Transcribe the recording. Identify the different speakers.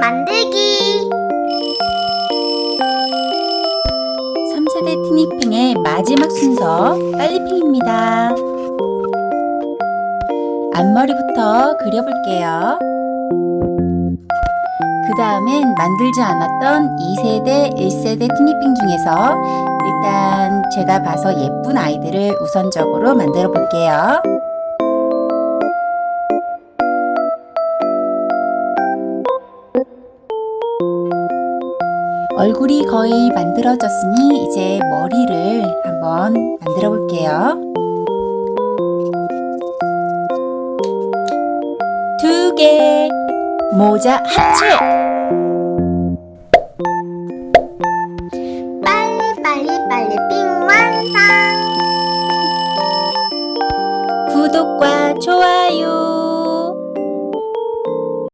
Speaker 1: 만들기
Speaker 2: 3세대 티니핑의 마지막 순서 빨리핑입니다. 앞머리부터 그려볼게요. 그 다음엔 만들지 않았던 2세대, 1세대 티니핑 중에서 일단 제가 봐서 예쁜 아이들을 우선적으로 만들어 볼게요. 얼굴이 거의 만들어졌으니 이제 머리를 한번 만들어 볼게요. 두 개, 모자 합체!
Speaker 1: 빨리 빨리 빨리 핑 완성
Speaker 2: 구독과 좋아요